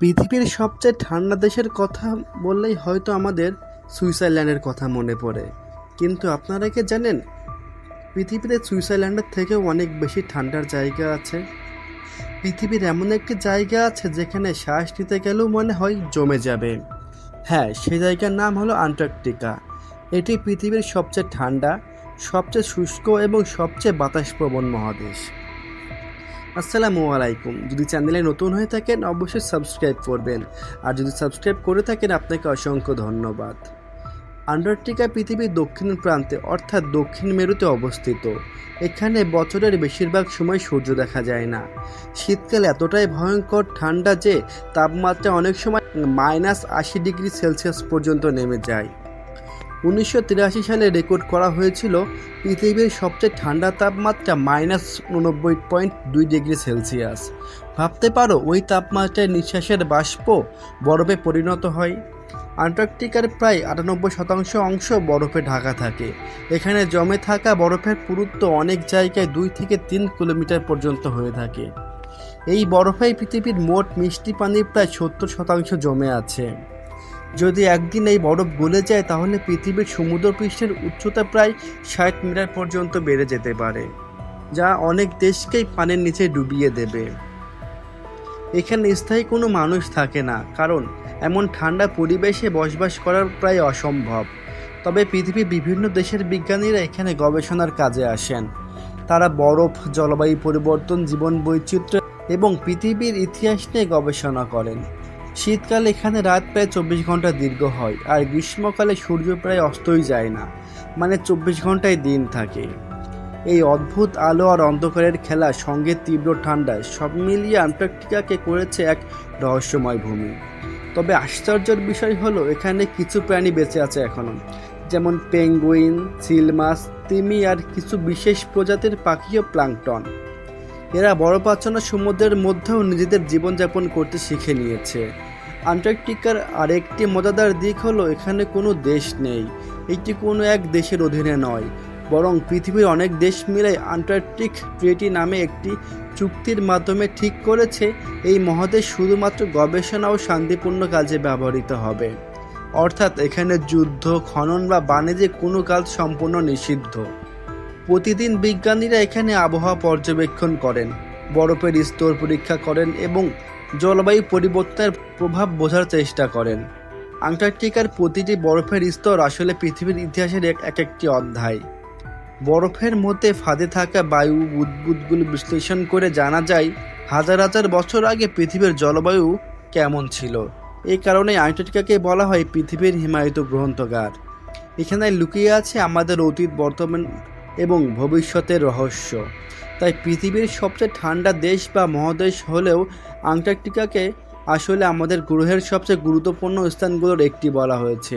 পৃথিবীর সবচেয়ে ঠান্ডা দেশের কথা বললেই হয়তো আমাদের সুইজারল্যান্ডের কথা মনে পড়ে। কিন্তু আপনারা কি জানেন, পৃথিবীতে সুইজারল্যান্ডের থেকেও অনেক বেশি ঠান্ডার জায়গা আছে। পৃথিবীর এমন একটি জায়গা আছে যেখানে শ্বাস নিতে গেলেও মনে হয় জমে যাবে। হ্যাঁ সে জায়গার নাম হলো আন্টার্কটিকা। এটি পৃথিবীর সবচেয়ে ঠান্ডা, সবচেয়ে শুষ্ক এবং সবচেয়ে বাতাসপ্রবণ মহাদেশ। আসসালামু আলাইকুম। যদি চ্যানেলে নতুন হয়ে থাকেন, অবশ্যই সাবস্ক্রাইব করবেন। আর যদি সাবস্ক্রাইব করে থাকেন, আপনাকে অসংখ্য ধন্যবাদ। আন্টার্কটিকা পৃথিবীর দক্ষিণ প্রান্তে, অর্থাৎ দক্ষিণ মেরুতে অবস্থিত। এখানে বছরের বেশিরভাগ সময় সূর্য দেখা যায় না। শীতকাল এতটাই ভয়ঙ্কর, ঠান্ডা যে, তাপমাত্রা অনেক সময় মাইনাস আশি ডিগ্রি সেলসিয়াস পর্যন্ত নেমে যায়। উনিশশো তিরাশি সালে রেকর্ড করা হয়েছিল পৃথিবীর সবচেয়ে ঠান্ডা তাপমাত্রা মাইনাস উনব্বই পয়েন্ট দুই ডিগ্রি সেলসিয়াস। ভাবতে পারো, ওই তাপমাত্রায় নিঃশ্বাসের বাষ্প বরফে পরিণত হয়। আন্টার্কটিকার প্রায় আটানব্বই শতাংশ অংশ বরফে ঢাকা থাকে। এখানে জমে থাকা বরফের পুরুত্ব অনেক জায়গায় দুই থেকে তিন কিলোমিটার পর্যন্ত হয়ে থাকে। এই বরফেই পৃথিবীর মোট মিষ্টি পানির প্রায় সত্তর শতাংশ জমে আছে। যদি একদিন এই বরফ গলে যায়, তাহলে পৃথিবীর সমুদ্রপৃষ্ঠের উচ্চতা প্রায় ষাট মিটার পর্যন্ত বেড়ে যেতে পারে, যা অনেক দেশকেই পানির নিচে ডুবিয়ে দেবে। এখানে স্থায়ী কোনো মানুষ থাকে না, কারণ এমন ঠান্ডা পরিবেশে বসবাস করার প্রায় অসম্ভব। তবে পৃথিবীর বিভিন্ন দেশের বিজ্ঞানীরা এখানে গবেষণার কাজে আসেন। তারা বরফ, জলবায়ু পরিবর্তন, জীবন বৈচিত্র্য এবং পৃথিবীর ইতিহাস নিয়ে গবেষণা করেন। শীতকালে এখানে রাত প্রায় চব্বিশ ঘণ্টা দীর্ঘ হয়, আর গ্রীষ্মকালে সূর্য প্রায় অস্তই যায় না মানে চব্বিশ ঘন্টায় দিন থাকে। এই অদ্ভুত আলো আর অন্ধকারের খেলা সঙ্গে তীব্র ঠান্ডায় সব মিলিয়ে আন্টার্কটিকাকে করেছে এক রহস্যময় ভূমি। তবে আশ্চর্যের বিষয় হলো, এখানে কিছু প্রাণী বেঁচে আছে এখনও যেমন পেঙ্গুইন সিল মাছ তিমি আর কিছু বিশেষ প্রজাতির পাখি ও প্লাঙ্কটন এরা বরফাচ্ছন্ন সমুদ্রের মধ্যেও নিজেদের জীবনযাপন করতে শিখে নিয়েছে। আন্টার্কটিকার আরেকটি মজাদার দিক হলো, এখানে কোনো দেশ নেই। এটি কোনো এক দেশের অধীনে নয়, বরং পৃথিবীর অনেক দেশ মিলে আন্টার্কটিক ট্রেটি নামে একটি চুক্তির মাধ্যমে ঠিক করেছে। এই মহাদেশ শুধুমাত্র গবেষণা ও শান্তিপূর্ণ কাজে ব্যবহৃত হবে। অর্থাৎ এখানে যুদ্ধ, খনন বা বাণিজ্যে কোনো কাজ সম্পূর্ণ নিষিদ্ধ। প্রতিদিন বিজ্ঞানীরা এখানে আবহাওয়া পর্যবেক্ষণ করেন, বরফের স্তর পরীক্ষা করেন এবং জলবায়ু পরিবর্তনের প্রভাব বোঝার চেষ্টা করেন। আন্টার্কটিকার প্রতিটি বরফের স্তর আসলে পৃথিবীর ইতিহাসের এক এক একটি অধ্যায়। বরফের মধ্যে ফাঁদে থাকা বায়ু বুদবুদগুলো বিশ্লেষণ করে জানা যায়, হাজার হাজার বছর আগে পৃথিবীর জলবায়ু কেমন ছিল। এই কারণে আন্টার্কটিকাকে বলা হয় পৃথিবীর হিমায়িত গ্রন্থগার। এখানে লুকিয়ে আছে আমাদের অতীত, বর্তমান এবং ভবিষ্যতের রহস্য। তাই পৃথিবীর সবচেয়ে ঠান্ডা দেশ বা মহাদেশ হলেও আন্টার্কটিকাকে আসলে আমাদের গ্রহের সবচেয়ে গুরুত্বপূর্ণ স্থানগুলোর একটি বলা হয়েছে।